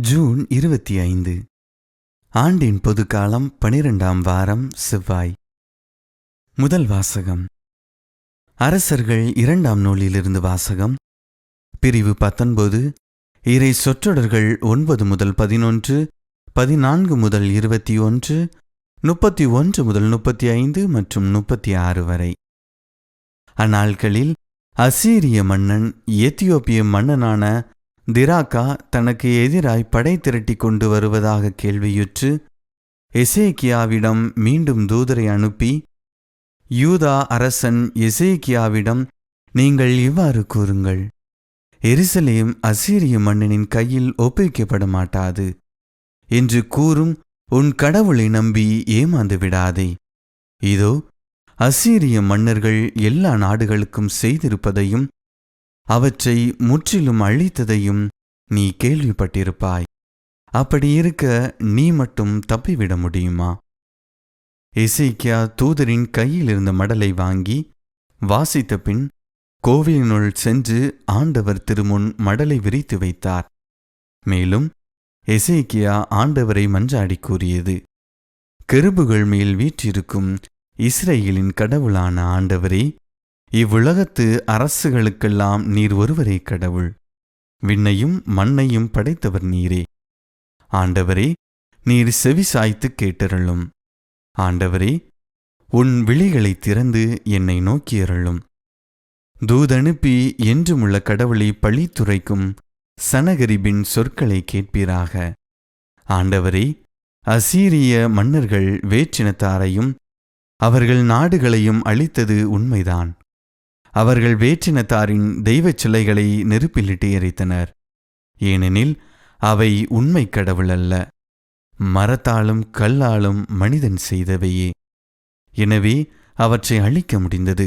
June இருபத்தி ஐந்து. ஆண்டின் பொதுக்காலம் பனிரெண்டாம் வாரம் செவ்வாய். முதல் வாசகம். அரசர்கள் இரண்டாம் நூலிலிருந்து வாசகம். பிரிவு பத்தொன்பது. இறை சொற்றொடர்கள் ஒன்பது முதல் பதினொன்று பதினான்கு முதல் இருபத்தி ஒன்று முப்பத்தி ஒன்று முதல் முப்பத்தி ஐந்து மற்றும் முப்பத்தி ஆறு வரை. அந்நாட்களில் அசீரிய மன்னன் எத்தியோப்பிய மன்னனான திராக்கா தனக்கு எதிராய் படை திரட்டி கொண்டு வருவதாக கேள்வியுற்று எசேக்கியாவிடம் மீண்டும் தூதரை அனுப்பி யூதா அரசன் எசேக்கியாவிடம் நீங்கள் இவ்வாறு கூறுங்கள். எருசலேம் அசீரிய மன்னனின் கையில் ஒப்புவிக்கப்பட மாட்டாது என்று கூறும் உன் கடவுளை நம்பி ஏமாந்து விடாதே. இதோ அசீரிய மன்னர்கள் எல்லா நாடுகளுக்கும் செய்திருப்பதையும் அவற்றை முற்றிலும் அழித்ததையும் நீ கேள்விப்பட்டிருப்பாய். அப்படி இருக்க நீ மட்டும் தப்பிவிட முடியுமா? இசைக்கியா தூதரின் கையில் இருந்த மடலை வாங்கி வாசித்த பின் கோவிலினுள் சென்று ஆண்டவர் திருமுன் மடலை விரித்து வைத்தார். மேலும் எசேக்கியா ஆண்டவரை மன்றாடி கூறியது கெருபுகள் மேல் வீற்றிருக்கும் இஸ்ரேலின் கடவுளான ஆண்டவரே இவ்வுலகத்து அரசுகளுக்கெல்லாம் நீர் ஒருவரே கடவுள். விண்ணையும் மண்ணையும் படைத்தவர் நீரே. ஆண்டவரே நீர் செவி சாய்த்து கேட்டருளும். ஆண்டவரே உன் விழிகளை திறந்து என்னை நோக்கியருளும். தூதனுப்பி என்றுமுள்ள கடவுளை பழித்துரைக்கும் சனகரிபின் சொற்களை கேட்பீராக. ஆண்டவரே அசீரிய மன்னர்கள் வேற்றினத்தாரையும் அவர்கள் நாடுகளையும் அழித்தது உண்மைதான். அவர்கள் வேற்றினத்தாரின் தெய்வச் சிலைகளை நெருப்பிலிட்டு எரித்தனர். ஏனெனில் அவை உண்மை கடவுள் அல்ல. மரத்தாலும் கல்லாலும் மனிதன் செய்தவையே. எனவே அவற்றை அழிக்க முடிந்தது.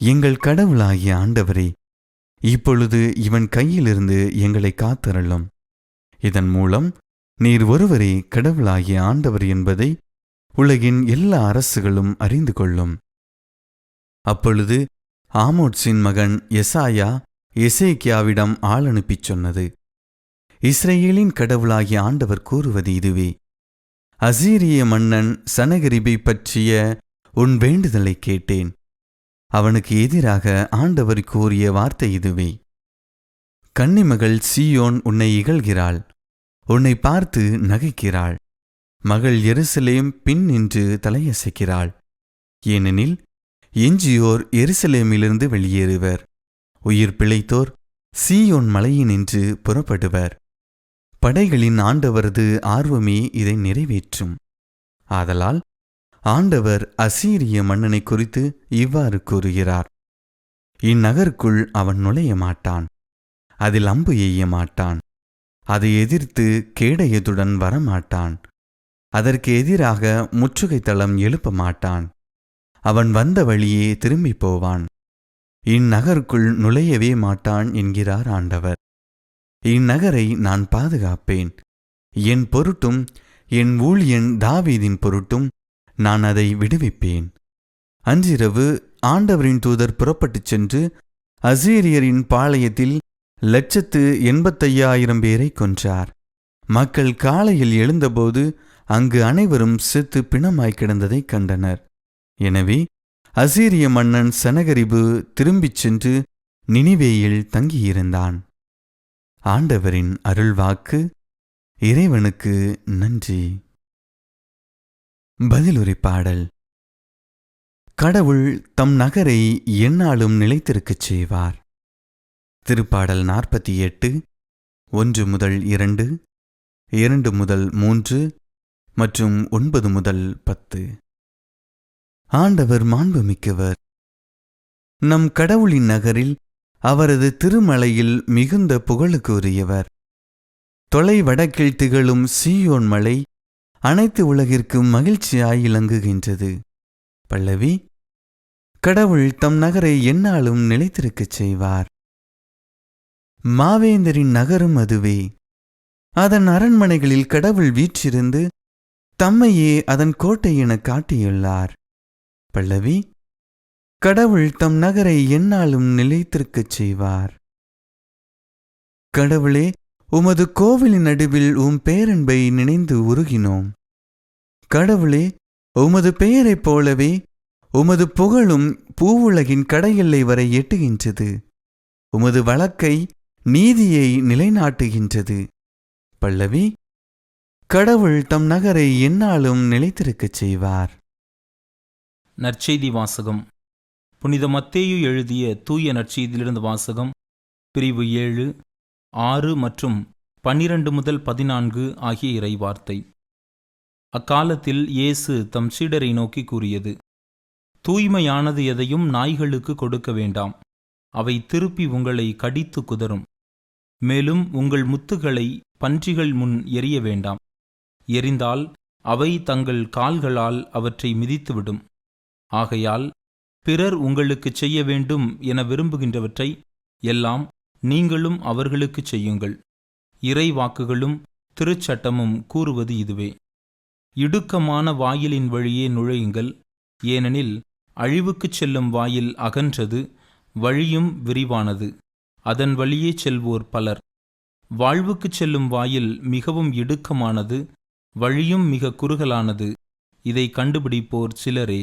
எங்கள் கடவுளாகிய ஆண்டவரே இப்பொழுது இவன் கையிலிருந்து எங்களை காத்தருளும். இதன் மூலம் நீர் ஒருவரே கடவுளாகிய ஆண்டவர் என்பதை உலகின் எல்லா அரசுகளும் அறிந்து கொள்ளும். அப்பொழுது ஆமோட்ஸின் மகன் எசாயா எசேக்கியாவிடம் ஆள் அனுப்பிச் சொன்னது. இஸ்ரேலின் கடவுளாகிய ஆண்டவர் கூறுவது இதுவே. அசீரிய மன்னன் சனகரிபை பற்றிய உன் வேண்டுதலை கேட்டேன். அவனுக்கு எதிராக ஆண்டவர் கூறிய வார்த்தை இதுவே. கன்னிமகள் சீயோன் உன்னை இகழ்கிறாள். உன்னை பார்த்து நகைக்கிறாள். மகள் எருசலேம் பின் நின்று தலையசைக்கிறாள். ஏனெனில் எஞ்சியோர் எருசலேமிலிருந்து வெளியேறுவர். உயிர் பிழைத்தோர் சீயோன் மலையினின்று புறப்படுவர். படைகளின் ஆண்டவரது ஆர்வமே இதை நிறைவேற்றும். ஆதலால் ஆண்டவர் அசீரிய மன்னனை குறித்து இவ்வாறு கூறுகிறார். இந்நகருக்குள் அவன் நுழைய மாட்டான். அதில் அம்பு எய்ய மாட்டான். அதை எதிர்த்து கேடயத்துடன் வரமாட்டான். அதற்கு எதிராக முற்றுகை தளம் எழுப்ப மாட்டான். அவன் வந்த வழியே திரும்பி போவான். இந்நகருக்குள் நுழையவே மாட்டான் என்கிறார் ஆண்டவர். இந்நகரை நான் பாதுகாப்பேன். என் பொருட்டும் என் ஊழியன் தாவீதின் பொருட்டும் நான் அதை விடுவிப்பேன். அன்றிரவு ஆண்டவரின் தூதர் புறப்பட்டுச் சென்று அசீரியரின் பாளையத்தில் லட்சத்து எண்பத்தையாயிரம் பேரை கொன்றார். மக்கள் காலையில் எழுந்தபோது அங்கு அனைவரும் செத்து பிணமாய் கிடந்ததைக் கண்டனர். எனவே அசீரிய மன்னன் சனகரிபு திரும்பிச் சென்று நினிவேயில் தங்கியிருந்தான். ஆண்டவரின் அருள்வாக்கு இறைவனுக்கு நன்றி. பதிலுரை பாடல். கடவுள் தம் நகரை எந்நாளும் நிலைத்திருக்கச் செய்வார். திருப்பாடல் நாற்பத்தி எட்டு ஒன்று முதல் இரண்டு இரண்டு முதல் மூன்று மற்றும் ஒன்பது முதல் பத்து. ஆண்டவர் மாண்புமிக்கவர். நம் கடவுளின் நகரில் அவரது திருமலையில் மிகுந்த புகழுக்கு உரியவர் தொலை வடக்கில் திகழும் சீயோன் மலை அனைத்து உலகிற்கும் மகிழ்ச்சியாய் இலங்குகின்றது பல்லவி கடவுள் தம் நகரை எந்நாளும் நிலைத்திருக்கச் செய்வார். மாவேந்தரின் நகரும் அதுவே. அதன் அரண்மனைகளில் கடவுள் வீற்றிருந்து தம்மையே அதன் கோட்டை என காட்டியுள்ளார். பல்லவி கடவுள் தம் நகரை என்னாலும் நிலைத்திருக்கச் செய்வார். கடவுளே உமது கோவிலின் நடுவில் உம் பேரன்பை நினைந்து உருகினோம். கடவுளே உமது பெயரைப் போலவே உமது புகழும் பூவுலகின் கடையெல்லை வரை எட்டுகின்றது. உமது வழக்கை நீதியை நிலைநாட்டுகின்றது. பல்லவி கடவுள் தம் நகரை என்னாலும் நிலைத்திருக்கச் செய்வார். நற்செய்தி வாசகம். புனித மத்தேயு எழுதிய தூய நற்செய்தியிலிருந்து வாசகம் பிரிவு ஏழு ஆறு மற்றும் பன்னிரண்டு முதல் பதினான்கு ஆகிய இறைவார்த்தை. அக்காலத்தில் இயேசு தம் சீடரை நோக்கி கூறியது தூய்மையானது எதையும் நாய்களுக்கு கொடுக்க வேண்டாம். அவை திருப்பி உங்களை கடித்து குதறும். மேலும் உங்கள் முத்துகளை பன்றிகள் முன் எரிய வேண்டாம். எரிந்தால் அவை தங்கள் கால்களால் அவற்றை மிதித்துவிடும். ஆகையால் பிறர் உங்களுக்குச் செய்ய வேண்டும் என விரும்புகின்றவற்றை எல்லாம் நீங்களும் அவர்களுக்குச் செய்யுங்கள். இறை வாக்குகளும் திருச்சட்டமும் கூறுவது இதுவே. இடுக்கமான வாயிலின் வழியே நுழையுங்கள். ஏனெனில் அழிவுக்குச் செல்லும் வாயில் அகன்றது வழியும் விரிவானது. அதன் வழியே செல்வோர் பலர். வாழ்வுக்குச் செல்லும் வாயில் மிகவும் இடுக்கமானது வழியும் மிக குறுகலானது. இதை கண்டுபிடிப்போர் சிலரே.